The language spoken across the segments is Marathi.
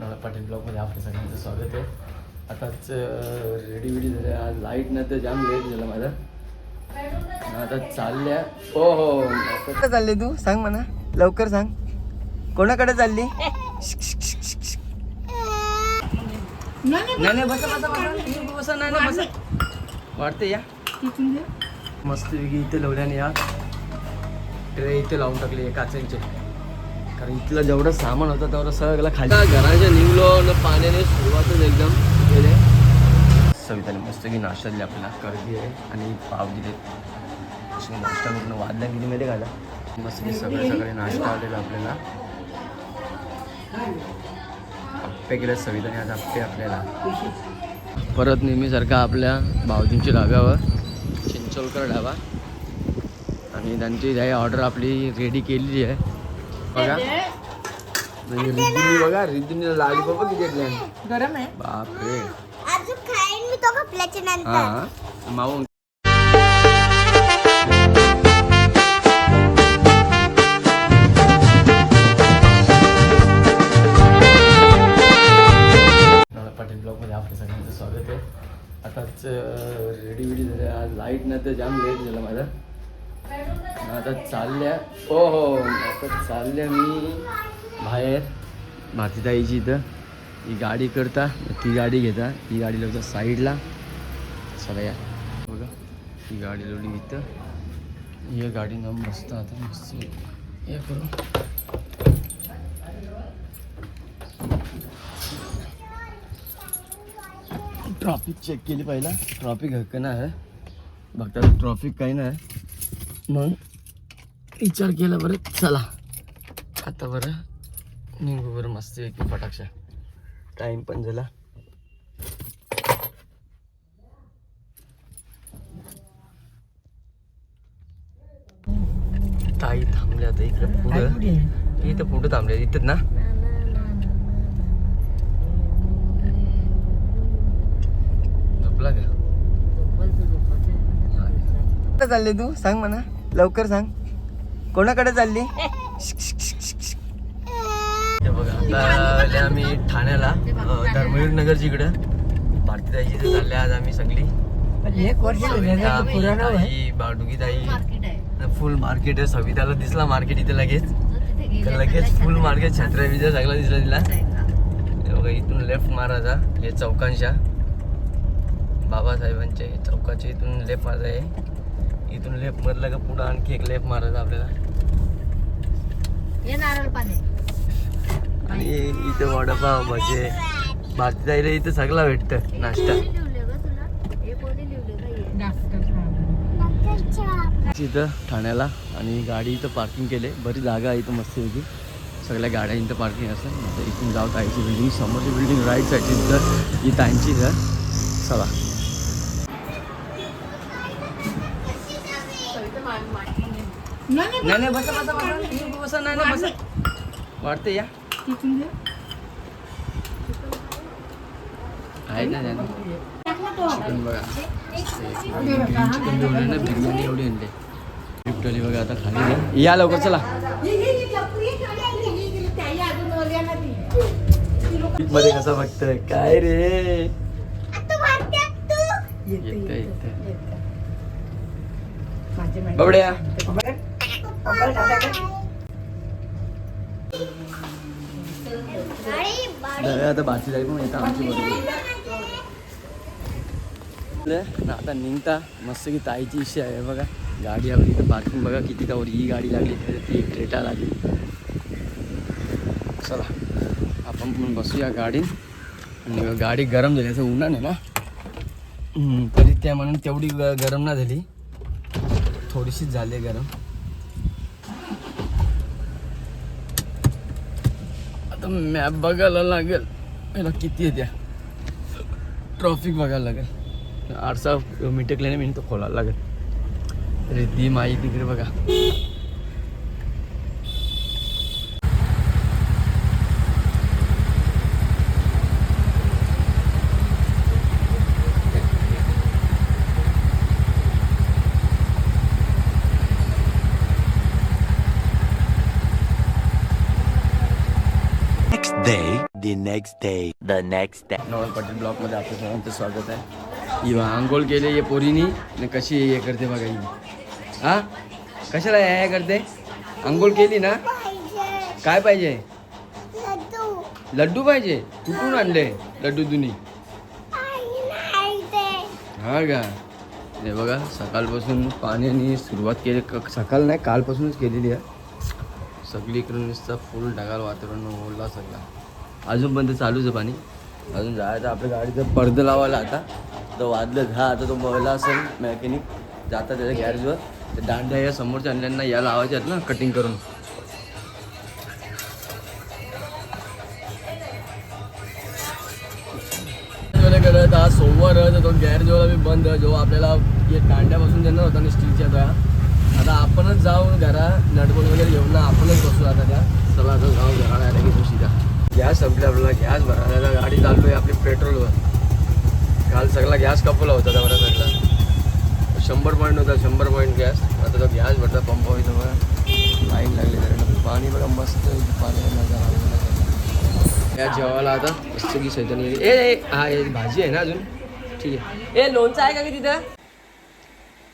नवरा पाटील ब्लॉगमध्ये आपलं सगळ्यांचं स्वागत आहे. आताच रेडी बिडी झाले आज लाइट नाही तर जाम लेट झालं माझं. आता चालल्या. हो हो. कुठं चालले तू? सांग म्हणा. लवकर सांग. कोणाकडे चालली? नाही नाही बसा बसा बसा. बसा नाही नाही बसा. वाटते या. मस्त वेगळी इथे लावल्याने या. ट्रे इथे लावून टाकले आहे काचांचे. कारण इथलं जेवढं सामान होतं तेवढं सगळं खाली. घराच्या निघलो न पाण्याने सुरुवातच एकदम गेले सविताने मस्त की नाश्ता दिली आपल्याला. कर्दी आहे. आणि पाव दिले. असे नाश्ता करून वादल्या किती माहिती घाला मस्त की सगळे सगळे नाश्ता आलेला आपल्याला. आप्पे केले सविताने आज आप्पे आपल्याला. परत नेहमीसारखा आपल्या भावजींच्या ढाब्यावर चिंचोलकर ढाबा. आणि त्यांची काही ऑर्डर आपली रेडी केलेली आहे. बघा. म्हणजे रिद्धी बघा रिद्धीने लाडी बाबा किती घेतल्या गरम आहे. बापरे. अजून खाईन मी तो कपल्याच्या नंतर. हा माऊ नवरा पाटील ब्लॉगमध्ये आपलं सगळ्यांचं स्वागत आहे. आताच रेडी बिडी झाले आज लाइट नाही तर जाम लेट झालं माझं. आता चालल्या हो हो आता चालल्या मी बाहेर. भातीताईची इथं. ही गाडी करता ती गाडी घेता. ही गाडी लावता साईडला. चला या. बघा ही गाडी लावली इथं. ही गाडी न मस्त आता मस्त हे करू. ट्रॉफिक चेक केली पहिला. ट्रॉफिक हक्क नाही आहे. बघता ट्रॉफिक काही नाही मग? विचार केला बरं. चला. आता बरं. निघू बरं मस्त एक फटाक्षा टाईम पण झाला. ताई थांबल्या आता इकडे पुढं. इथं पुढं थांबल्या इथंच ना? झोपला का? चालली तू? सांग म्हणा. लवकर सांग. कोणाकडे चालली? बघा आता आम्ही ठाण्याला. धर्मवीर नगरची इकडं भारतीताईची चालले आज आम्ही सगळी. एक वर्ष सविता, आम्ही, ताई बाडुगी ताई फुल मार्केट आहे. सविताला दिसला मार्केट इथे लगेच. लगेच फुल मार्केट छत्र्या बित्र्या सगळा दिसला तिला. हे बघा इथून लेफ्ट मारायचा हे चौकांच्या. बाबासाहेबांच्या चौकाच्या इथून लेफ्ट मारायचा आहे इथून लेफ्ट मधलं का पुढं आणखी एक लेफ्ट मारायचा आपल्याला? हे नारळ पाणी. आणि इथे वडापाव म्हणजे भारतीताईला इथं सगळा भेटतं नाश्ता. लिवले ग तुला? हे कोणी लिवले इथं ठाण्याला आणि गाडी इथं पार्किंग केले बरी जागा आहे इथं मस्त होती. सगळ्या गाड्या इथं पार्किंग आता इथून जाऊ ताईची बिल्डिंग समोरची बिल्डिंग राईट साईडची इथं ही ताईंची घर. चला. नाही नाही नाही बसा बसा. बसा तुम्ही बसा नाही नाही बसा. वाटते या. आहे ना त्यानं चिकन बघा. चिकन जेवढे ना बिर्याणी एवढी आणले. बघा आता खाली. या लवकर चला. मध्ये कसा बघतोय? काय रे. बाबड्या. आता बाकी जाई पण येतं आमची बरोबर. आता निघता. मस्त की ताईची इच्छा आहे बघा. गाडी आपली इथं पार्किंग बघा किती त्यावर ही गाडी लागली. ती क्रेटा लागली. चला आपण पण बसूया गाडीत. आणि गाडी गरम झाली असं उन्हाने ना. तरी त्या म्हणून तेवढी गरम ना झाली. थोडीशीच झाली गरम. आता मॅप बघायला लागेल. याला किती येत्या ट्रॉफिक बघायला लागेल. आठसा मीटर केल्याने मी खोलायला लागेल. रिद्धी माई तिकडे बघा. Day, the day next day. The next day. Naval Patil ब्लॉकमध्ये आपलं सर्वांचं स्वागत आहे. ही आंघोळ केली हे पोरीनी. आणि कशी हे करते बघा ही. हा? कशाला हे हे करते? आंघोळ केली ना? काय पाहिजे? लड्डू पाहिजे. कुठून आणले लड्डू तुम्ही हा का? हे बघा सकाळपासून पाण्याने सुरुवात केली. क- सकाळ नाही कालपासूनच केलेली आहे. सगळीकडून नुसतं फुल ढगाळ वातावरण ओढला सगळा. अजून बंद चालूच आहे पाणी. अजून जायचं आपल्या गाडीचं पडदं लावायला आता. तो वाजलं हा आता तो बोलला असेल मेकॅनिक जाता त्याच्या गॅरेजवर ते दांड्या या समोरच्या अंड्यांना या लावायच्या आहेत ना कटिंग करून. करत आज सोमवार आहे, तर तो गॅरेजवर मी बंद आहे, जो आपल्याला एक दांड्यापासून देणार होता ना स्टीलच्या त्या. आता आपणच जाऊन घरा नटबोल वगैरे घेऊन ना आपणच बसू आता त्या. चला आता जाऊ घरा डायरेक्ट की खुशी गॅस संपला आपल्याला गॅस भरायला गाडी चाललो आहे आपली पेट्रोलवर. काल सगळा गॅस कपला होता बरा सगळा शंभर पॉईंट होता शंभर पॉईंट गॅस. आता तो गॅस भरता पंप होईल बघा लाईन लागली कारण पाणी बघा मस्त पाणी. या जेवायला आता. मस्त की सैतानी ए ए, हा भाजी आहे ना अजून? ठीक आहे. ए लोणचं आहे का की तिथं?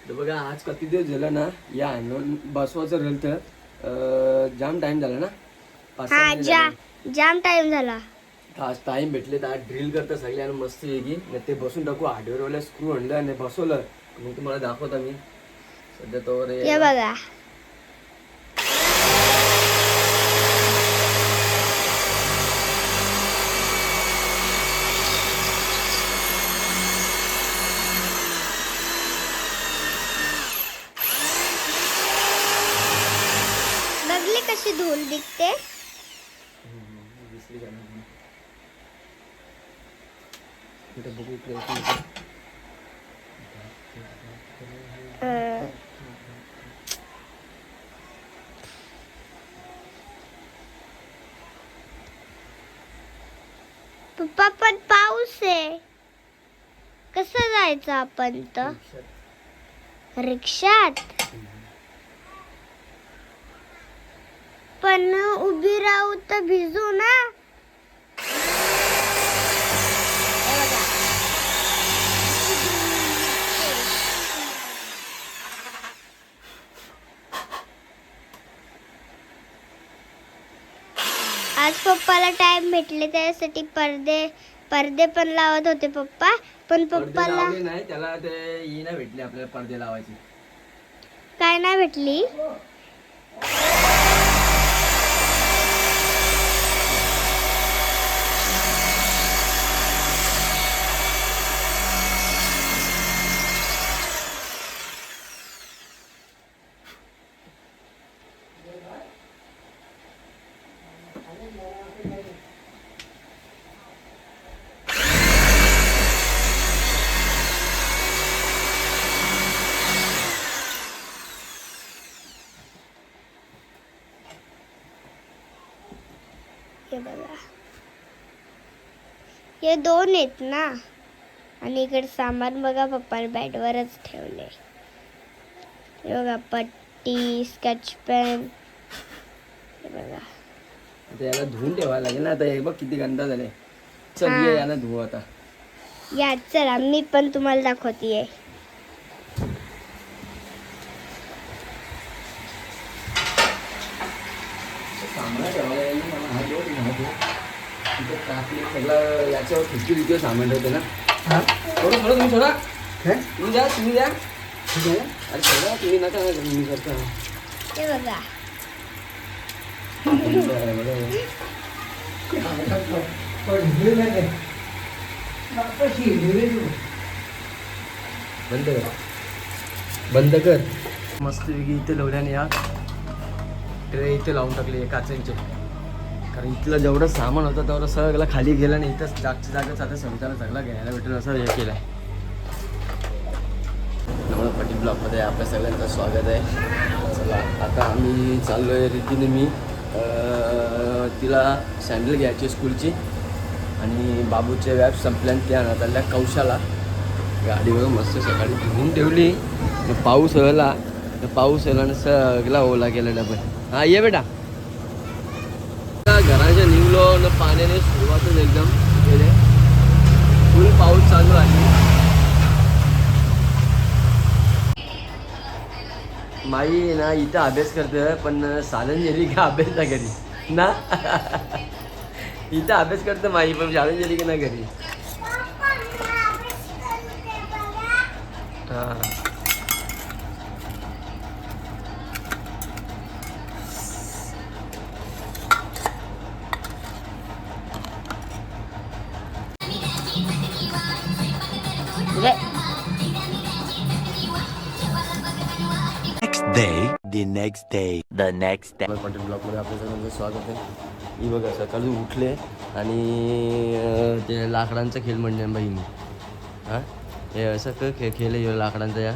तर बघा आज किती दिवस झालं ना या लोण बसवायचं राहिलं तर अं, जाम टाइम झाला ना? पाच जाम टाइम झाला. आज टाइम भेटले तर आज ड्रिल करतं सगळ्यांना मस्त येगी नाही ते बसून टाकू हार्डवेअरवाल्या स्क्रू आणलं आणि बसवलं. मग तुम्हाला दाखवता मी. सध्या तो हे बघा बघली कशी धूल दिसते दिसली का नाही? इकडे बघू इकडे पप्पा पण पाऊस आहे. कसं जायचं आपण तर? रिक्षात? पण उभी राहू तर भिजू ना हे बघा. आज पप्पाला टाइम भेटले त्यासाठी पडदे पडदे पण लावत होते पप्पा. पण पप्पाला नाही त्याला ते ही नाही भेटली आपल्याला पडदे लावायची. काय नाही भेटली? हे बघा. हे दोन आहेत ना? आणि इकडे सामान बघा पप्पाने बेडवरच ठेवले हे बघा पट्टी स्केच पेन हे बघा. आता याला धुवून ठेवायला लागेल ना? आता हे बघ किती गंदा झाले. चल. ये याला धुवू आता. या चला मी पण तुम्हाला दाखवतीये. सामान ठेवायला लागेल ना मला. हा दोन, दोन. तिथं टाकले सगळं याच्यावर खिडकी बिडकीवर सामान ठेवते ना. थोडं थोडं तुम्ही सोडा. तुम्ही द्या तुम्ही द्या अरे सोडा तुम्ही नका ना मी करता. हे बघा. बंद कर. बंद कर. मस्त वेगळी इथे लवल्याने या. ट्रे इथे लावून टाकले आहे काचांचे कारण इथलं जेवढं सामान होतं तेवढं सगळं खाली गेलं नाही इथंच जागच्या जागच आता संताला सगळा घ्यायला भेटेल असं हे केलं आहे नमस्कार पाटील ब्लॉकमध्ये आपल्या सगळ्यांचं स्वागत आहे. चला आता आम्ही चाललो आहे रीतीने मी तिला सँडल घ्यायची स्कूलची. आणि बाबूचे व्याप संपल्यान ते आणत आल्या कौशाला. गाडीवर मस्त सकाळी धुवून ठेवली. पाऊस आला. तर पाऊस आला आणि सगळा ओला गेला डबल हा ये बेटा. घराच्या निघलो न पाण्याने सुरुवातच एकदम गेले फुल पाऊस चालू आहे. माई ना इथं अभ्यास करते पण साधन गेली का अभ्यास ना घरी? ना? इथं अभ्यास करते माई पण शाळेत गेली की ना घरी? हा. Day. The next day. The next day. Content ब्लॉगमध्ये आपलं सगळ्यांचं स्वागत आहे. मी बघा सकाळी उठले आणि ते लाकडांचा खेळ म्हणजे बहिणी हां? हे असं क खे खेळ आहे लाकडांचा या?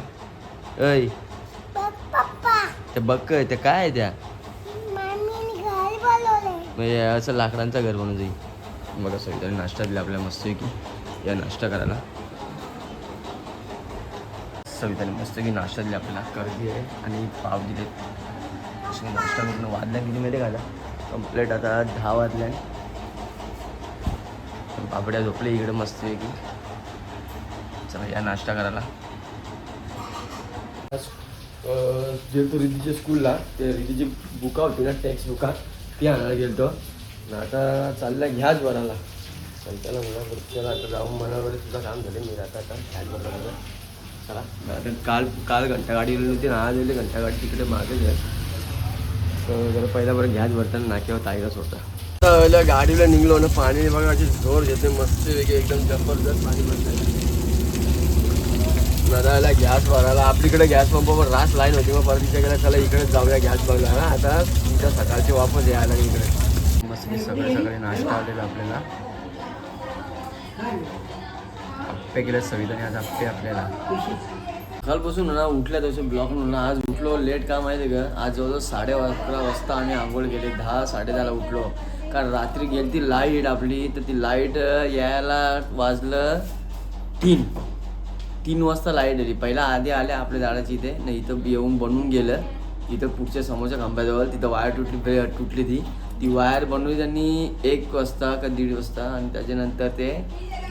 ऐ. ते बघ काय, ते काय आहे त्या? म्हणजे असं लाकडांचं घर बनवून जाईल बघा सगळी नाश्ता दिला आपल्या मस्त की या नाश्ता करायला. सविताने मस्त की नाश्ता दिला आपल्याला. कर्दी आहे आणि पाव दिले. नाश्ता करून वाजल्या किती माहिती का कंप्लीट आता दहा वाजल्या पापड्या झोपले इकडे मस्त आहे की चला या नाश्ता करायला. गेलतो रिद्धीच्या स्कूलला ते रिद्धीची बुका होती ना टेक्स्ट बुका ती आणायला गेलतो. आता चालल्या घ्याच वराला. चला म्हणा चला आता जाऊन मनावर सुद्धा काम झाले मी आता आता घ्याच भरायला चला. आता काल काल घंटा गाडी गेली होती ना आज गेली घंटा गाडी तिकडे मागेच आहे तर जरा पहिला बरं घ्याच भरताना नाक्यावर ताईलाच होता तर गाडीला निघलो ना पाणी बघा अशी जोर घेते मस्त वेगळी एकदम जबरदस्त पाणी भरतंय. नदाला गॅस भरायला आपलीकडे गॅस पंपावर रास लाईन होती मग परत तिच्याकडे चला इकडे जाऊया गॅस बघला ना आता तुमच्या सकाळची वापस यायला इकडे. मस्त सगळे सगळे नाश्ता आलेला आपल्याला. आप्पे केले सविताने आज आप्पे आपल्याला. कालपासून ना उठल्या तसे ब्लॉक ना आज उठलो लेट का माहिती आहे का? आज जवळजवळ साडे अकरा वाजता आम्ही आंघोळ केली दहा साडे दहाला उठलो. कारण रात्री गेली ती लाइट आपली तर ती लाइट यायला वाजलं तीन. तीन वाजता लाइट आली. पहिला आधी आल्या आपल्या झाडाची इथे नाही इथं येऊन बनवून गेलं. इथं पुढच्या समोरच्या खांब्याजवळ तिथं वायर तुटली तुटली ती. ती वायर बनवली त्यांनी एक वाजता का दीड वाजता आणि त्याच्यानंतर ते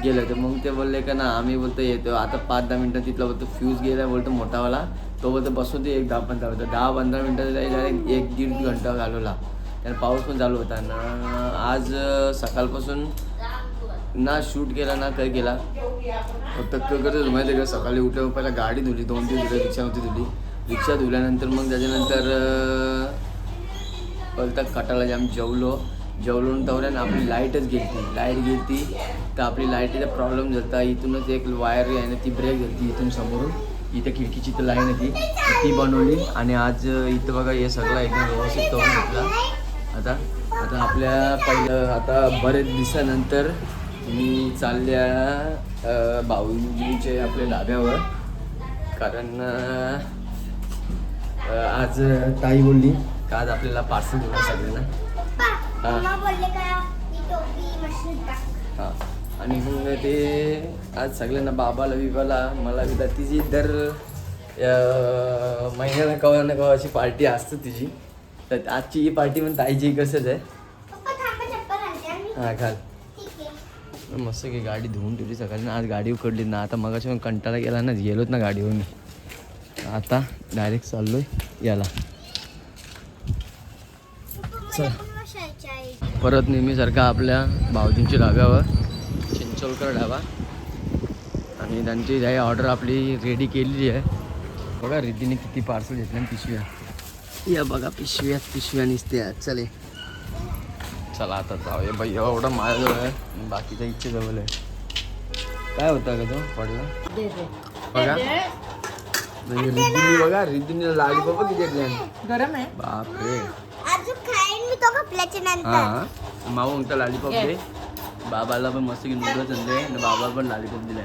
गेलं तर मग ते बोलले का ना आम्ही बोलतो येतो. आता पाच दहा मिनटं तिथला बोलतो फ्यूज गेला बोलतो मोठावाला. तो बोलतो बसून ते एक दहा पंधरा मिनटं. दहा पंधरा मिनटं डायरेक्ट एक दीड घंटा घालवला. त्याला पाऊस पण चालू होता. ना आज सकाळपासून ना शूट केला ना काय केला. फक्त काय करत माहिती का? सकाळी उठल्यावर पहिला गाडी धुली दोन तीन धुल्या रिक्षा होती धुली रिक्षा धुल्यानंतर मग त्याच्यानंतर अं, कटाला जाम जेवलो. जेवलून तेवढ्यानं आपली लाईटच गेली लाइट गेली तर आपली लाईटीचा प्रॉब्लेम झाला इथूनच एक वायर आहे ना ती ब्रेक झाली इथून समोरून. इथं खिडकीची तर लाईन होती ती. बनवली आणि आज इथं बघा हे सगळं एकदम व्यवस्थित करून घेतला. आता आता आपल्या पहिलं आता बरेच दिवसानंतर मी चालल्या भाऊजीचे आपल्या डाब्यावर कारण आज ताई बोलली. का आज आपल्याला पार्सल देणार सगळ्यांना? हां. आणि मग ते आज सगळ्यांना बाबाला बिबाला मला बिदा तिची दर महिन्याला कवा ना कवा अशी पार्टी असते तिची. तर आजची ही पार्टी पण ताईची कसंच आहे? हां घाल. मस्त की गाडी धुवून ठेवली सकाळी आज गाडी उकडली ना. आता पण कंटाळा गेला ना. गेलोच ना गाडीवर मी आता डायरेक्ट चाललोय याला. चल. परत नेहमीसारखा आपल्या भाऊजींच्या ढाब्यावर चिंचोलकर ढाबा. आणि त्यांची काही ऑर्डर आपली रेडी केलेली आहे. बघा रिद्धीने किती पार्सल घेतले आणि पिशव्या. या बघा पिशव्या पिशव्या निसते आहेत चले चला आता जाऊया बाई एवढं माझ्याजवळ आहे बाकीच्या इच्छेजवळ आहे. काय होतं का तो पडला? बघा. म्हणजे रिद्धीने बघा रिद्धीने लालीपॉप किती घेतले. गरम आहे. बापरे. अजून खाईन मी तो कपल्याच्या नंतर। हा माऊ म्हणता लालीपॉप दे। बाबाला पण मस्त की नूडल्स आणले आणि बाबा पण लालीपॉप दिले